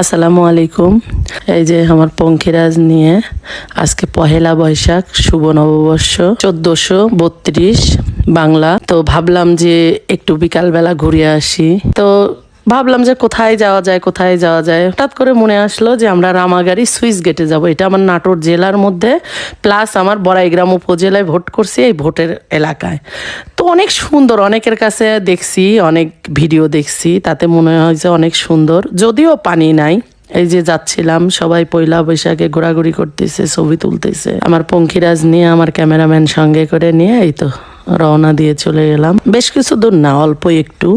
আসসালামু আলাইকুম। এই যে আমার পঙ্খিরাজ নিয়ে আজকে পহেলা বৈশাখ, শুভ নববর্ষ, চোদ্দশো বত্রিশ বাংলা। তো ভাবলাম যে একটু বিকালবেলা ঘুরে আসি। তো ভাবলাম যে কোথায় যাওয়া যায়, কোথায় যাওয়া যায়। হঠাৎ করে মনে আসলো যে আমরা রামাগাড়ি সুইচ গেটে যাব। এটা আমার নাটোর জেলার মধ্যে, প্লাস আমার বড়াইগ্রাম উপজেলায় ভোট করছি এই ভোটের এলাকায়। তো অনেক সুন্দর, অনেকের কাছে দেখছি, অনেক ভিডিও দেখছি, তাতে মনে হয় যে অনেক সুন্দর। যদিও পানি নাই, এই যে যাচ্ছিলাম, সবাই পয়লা বৈশাখে ঘোরাঘুরি করতেছে, ছবি তুলতেছে। আমার পঙ্খিরাজ নিয়ে, আমার ক্যামেরাম্যান সঙ্গে করে নিয়ে, এই তো। রওনা দিয়ে চলে গেলাম। বেশ কিছু দূর না অল্প একটু।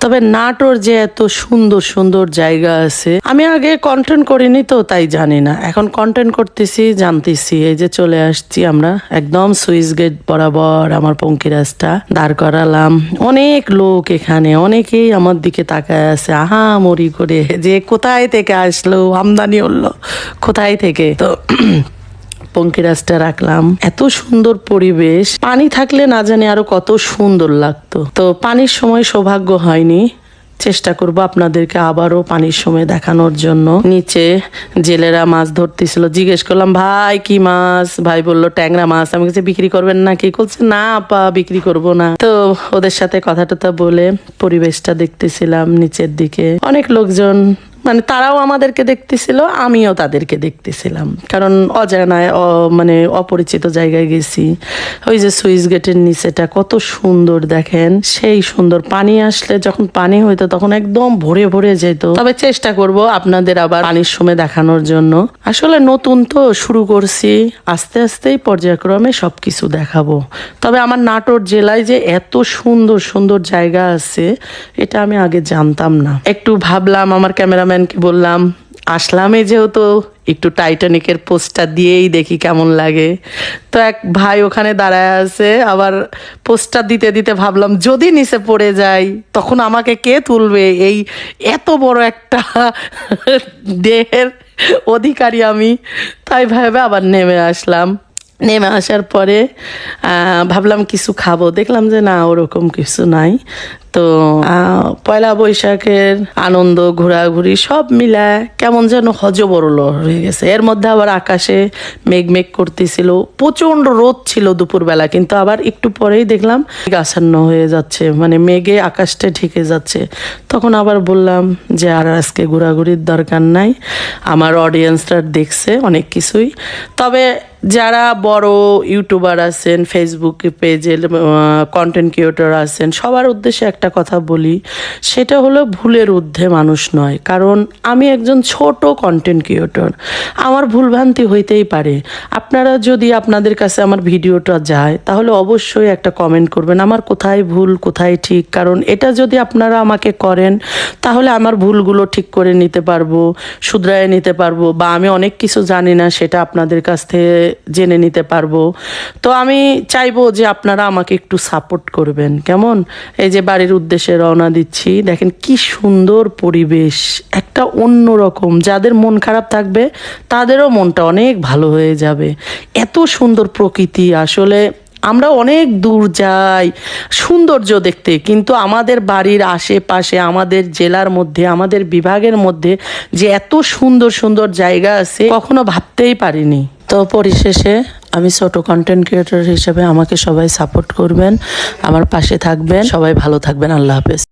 তবে নাটোর যে এত সুন্দর সুন্দর জায়গা আছে, আমি আগে কন্টেন্ট করিনি তো, তাই জানি না। এখন কন্টেন্ট করতেছি, জানতেছি। এই যে চলে আসছি আমরা, একদম সুইচ গেট বরাবর আমার পঙ্কিরাজটা দাঁড় করালাম। অনেক লোক এখানে, অনেকেই আমার দিকে তাকায় আছে। আহা মরি করে, যে কোথায় থেকে আসলো, আমদানি হলো, কোথায় থেকে? তো পঙ্কিরাজটা রাখলাম। এত সুন্দর পরিবেশ। পানি থাকলে না জানি আরও কত সুন্দর লাগতো। তো পানির সময় সৌভাগ্য হয়নি। চেষ্টা করব আপনাদেরকে আবারও পানির সময় দেখানোর জন্য। নিচে জেলেরা মাছ ধরতেছিল। জিজ্ঞেস করলাম, ভাই, কি মাছ? ভাই বলল, ট্যাংরা মাছ। আমি কাছে বিক্রি করবেন না কি? করছে না, আপা, বিক্রি করব না। তো ওদের সাথে কথা টথা বলে পরিবেশটা দেখতেছিলাম নিচের দিকে। অনেক লোকজন মানে তারাও আমাদেরকে দেখতেছিল, আমিও তাদেরকে দেখতেছিলাম। কারণ অজানায় মানে অপরিচিত জায়গায় গেছি। ওই যে সুইচ গেটের নিচেটা কত সুন্দর দেখেন, সেই সুন্দর পানি আসলে যখন পানি হইতো তখন একদম ভরে ভরে যেত। তবে চেষ্টা করব আপনাদের আবার পানির সময় দেখানোর জন্য। আসলে নতুন তো শুরু করছি, আস্তে আস্তেই পর্যায়ক্রমে সবকিছু দেখাবো। তবে আমার নাটোর জেলায় যে এত সুন্দর সুন্দর জায়গা আছে, এটা আমি আগে জানতাম না। একটু ভাবলাম, আমার ক্যামেরাম্যানকে বললাম, আসলামে যেহেতু, একটু টাইটানিকের পোস্টার দিয়েই দেখি কেমন লাগে। তো এক ভাই ওখানে দাঁড়ায় আছে, আবার পোস্টার দিতে দিতে ভাবলাম, যদি নিচে পড়ে যাই, তখন আমাকে কে তুলবে? এই এত বড় একটা দেহের অধিকারী আমি, তাই ভেবে আবার নেমে আসলাম। নেমে আসার পরে ভাবলাম কিছু খাব। দেখলাম যে না, ওরকম কিছু নাই। তো পয়লা বৈশাখের আনন্দ, ঘোরাঘুরি সব মিলায় কেমন যেন হজবরল হয়ে গেছে। এর মধ্যে আবার আকাশে মেঘ মেঘ করতেছিল। প্রচণ্ড রোদ ছিল দুপুরবেলা, কিন্তু আবার একটু পরেই দেখলাম আচ্ছন্ন হয়ে যাচ্ছে। মানে মেঘে আকাশটা ঢেকে যাচ্ছে। তখন আবার বললাম যে, আর আজকে ঘোরাঘুরির দরকার নাই। আমার অডিয়েন্সরা দেখছে অনেক কিছুই। তবে যারা বড় ইউটিউবার আছেন ফেসবুক পেজে কন্টেন্ট ক্রিয়েটর আছেন, সবার উদ্দেশ্যে একটা কথা বলি, সেটা হলো ভুলের ঊর্ধ্বে মানুষ নয়। কারণ আমি একজন ছোট কন্টেন্ট ক্রিয়েটর আমার ভুলভ্রান্তি হইতেই পারে। আপনারা যদি আপনাদের কাছে আমার ভিডিওটা যায়, তাহলে অবশ্যই একটা কমেন্ট করবেন, আমার কোথায় ভুল, কোথায় ঠিক? কারণ এটা যদি আপনারা আমাকে করেন, তাহলে আমার ভুলগুলো ঠিক করে নিতে পারব, শুধরায় নিতে পারব, বা আমি অনেক কিছু জানি না, সেটা আপনাদের কাছ থেকে জেনে নিতে পারব। তো আমি চাইব যে আপনারা আমাকে একটু সাপোর্ট করবেন, কেমন? এই যে বাড়ির উদ্দেশ্যে রওনা দিচ্ছি, দেখেন কি সুন্দর পরিবেশ, একটা অন্য রকম যাদের মন খারাপ থাকবে, তাদেরও মনটা অনেক ভালো হয়ে যাবে। এত সুন্দর প্রকৃতি, আসলে আমরা অনেক দূর যাই, সৌন্দর্য দেখতে, কিন্তু আমাদের বাড়ির আশেপাশে, আমাদের জেলার মধ্যে, আমাদের বিভাগের মধ্যে যে এত সুন্দর সুন্দর জায়গা আছে, কখনো ভাবতেই পারিনি। তো পরিশেষে আমি ছোট কন্টেন্ট ক্রিয়েটর হিসেবে আমাকে সবাই সাপোর্ট করবেন, আমার পাশে থাকবেন, সবাই ভালো থাকবেন, আল্লাহ হাফেজ।